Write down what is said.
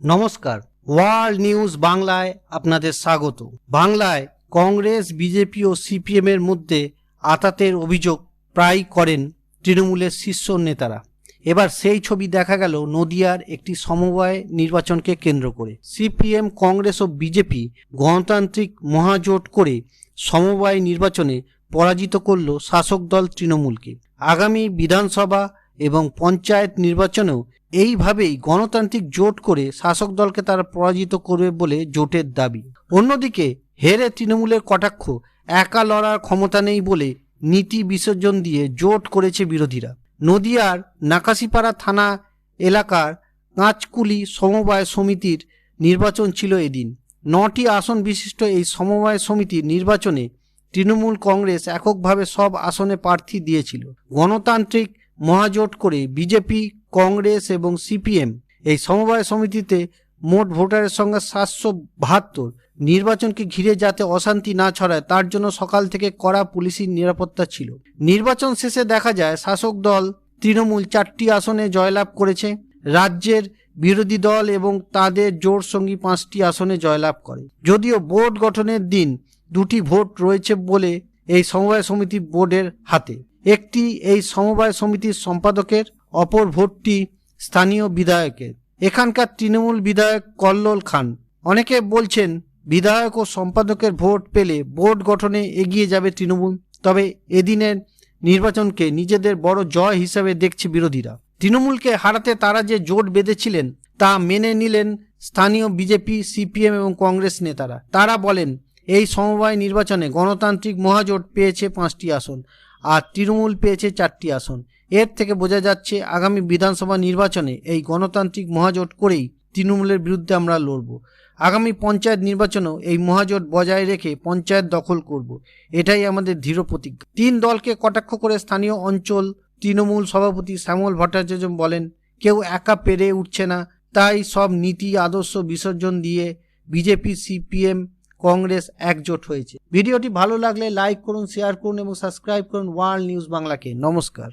নমস্কার। World news বাংলায় আপনাদের স্বাগত। বাংলায় কংগ্রেস, বিজেপি ও সিপিএম এর মধ্যে আতাতের অভিযোগ প্রায় করেন তৃণমূলের শীর্ষ নেতারা। এবার সেই ছবি দেখা গেল নদিয়ার একটি সমবায় নির্বাচনকে কেন্দ্র করে। সিপিএম, কংগ্রেস ও বিজেপি গণতান্ত্রিক মহাজোট করে সমবায় নির্বাচনে পরাজিত করল শাসক দল তৃণমূলকে। আগামী বিধানসভা এবং পঞ্চায়েত নির্বাচনেও এইভাবেই গণতান্ত্রিক জোট করে শাসক দলকে তারা পরাজিত করবে বলে জোটের দাবি। অন্যদিকে হেরে তৃণমূলের কটাক্ষ, একা লড়ার ক্ষমতা নেই বলে নীতি বিসর্জন দিয়ে জোট করেছে বিরোধীরা। নদিয়ার নাকাশিপাড়া থানা এলাকার কাঁচকুলি সমবায় সমিতির নির্বাচন ছিল এদিন। নটি আসন বিশিষ্ট এই সমবায় সমিতির নির্বাচনে তৃণমূল কংগ্রেস এককভাবে সব আসনে প্রার্থী দিয়েছিল। গণতান্ত্রিক মহাজোট করে বিজেপি, কংগ্রেস এবং সিপিএম এই সমবায় সমিতিতে মোট ভোটারের সংখ্যা সাতশো বাহাত্তর। নির্বাচনকে ঘিরে যাতে অশান্তি না ছড়ায়, তার জন্য সকাল থেকে কড়া পুলিশি নিরাপত্তা ছিল। নির্বাচন শেষে দেখা যায়, শাসক দল তৃণমূল চারটি আসনে জয়লাভ করেছে। রাজ্যের বিরোধী দল এবং তাদের জোর সঙ্গী পাঁচটি আসনে জয়লাভ করে। যদিও বোর্ড গঠনের দিন দুটি ভোট রয়েছে বলে এই সমবায় সমিতি বোর্ডের হাতে। একটি এই সমবায় সমিতির সম্পাদকের, অপর ভোটটি স্থানীয় বিধায়কের। এখানকার তৃণমূল বিধায়ক কল্লোল খান। অনেকে বলছেন, বিধায়ক ও সম্পাদকের ভোট পেলে বোর্ড গঠনে এগিয়ে যাবে তৃণমূল। তবে এদিনের নির্বাচনকে নিজেদের বড় জয় হিসাবে দেখছে বিরোধীরা। তৃণমূলকে হারাতে তারা যে জোট বেঁধেছিলেন, তা মেনে নিলেন স্থানীয় বিজেপি, সিপিএম এবং কংগ্রেস নেতারা। তারা বলেন, এই সমবায় নির্বাচনে গণতান্ত্রিক মহাজোট পেয়েছে পাঁচটি আসন। আর তৃণমূল পেয়েছে চারটি আসন। এর থেকে বোঝা যাচ্ছে আগামী বিধানসভা নির্বাচনে এই গণতান্ত্রিক মহাজোট করেই তৃণমূলের বিরুদ্ধে আমরা লড়ব। আগামী পঞ্চায়েত নির্বাচনেও এই মহাজোট বজায় রেখে পঞ্চায়েত দখল করব। এটাই আমাদের দৃঢ় প্রতিজ্ঞা। তিন দলকে কটাক্ষ করে স্থানীয় অঞ্চল তৃণমূল সভাপতি শ্যামল ভট্টাচার্য বলেন, কেউ একা পেরে উঠছে না। তাই সব নীতি, আদর্শ বিসর্জন দিয়ে বিজেপি, সিপিএম কংগ্রেস একজোট হয়েছে। ভিডিওটি ভালো লাগলে লাইক করুন, শেয়ার করুন এবং সাবস্ক্রাইব করুন ওয়ার্ল্ড নিউজ বাংলাকে। নমস্কার।